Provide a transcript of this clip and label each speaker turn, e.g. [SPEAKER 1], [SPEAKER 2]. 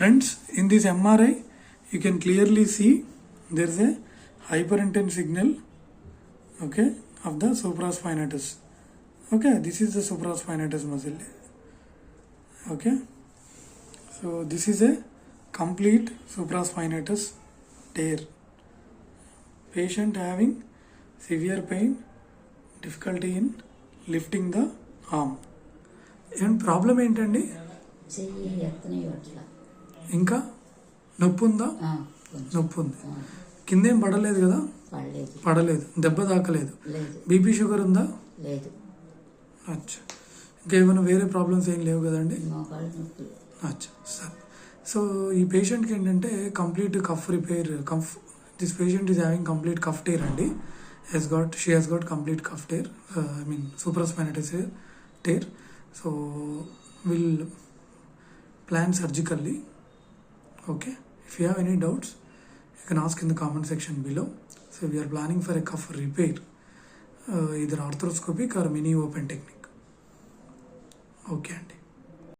[SPEAKER 1] Friends, in this MRI, you can clearly see there is a hyperintense signal, okay, of the supraspinatus. Okay, this is the supraspinatus muscle. Okay, so this is a complete supraspinatus tear. Patient having severe pain, difficulty in lifting the arm. ఏం problem ఏంటండి
[SPEAKER 2] చెయ్యి ఎత్తనే అట్లా
[SPEAKER 1] ఇంకా? నొప్పి ఉందా నొప్పి ఉంది కిందేం పడలేదు కదా?
[SPEAKER 2] పడలేదు.
[SPEAKER 1] దెబ్బ తాకలేదు.
[SPEAKER 2] లేదు.
[SPEAKER 1] బీపీ షుగర్ ఉందా? అచ్చా. ఇంకా ఏమైనా వేరే ప్రాబ్లమ్స్ ఏం లేవు కదండి? అచ్చా. సరే సో ఈ పేషెంట్కి ఏంటంటే complete cuff repair cuff this patient is having complete cuff tear అండి. He's got she he's got complete cuff tear. I mean supraspinatus tear. So will plan surgically. Okay if you have any doubts you can ask in the comment section below so we are planning for a cuff repair either arthroscopic or mini open technique okay అండి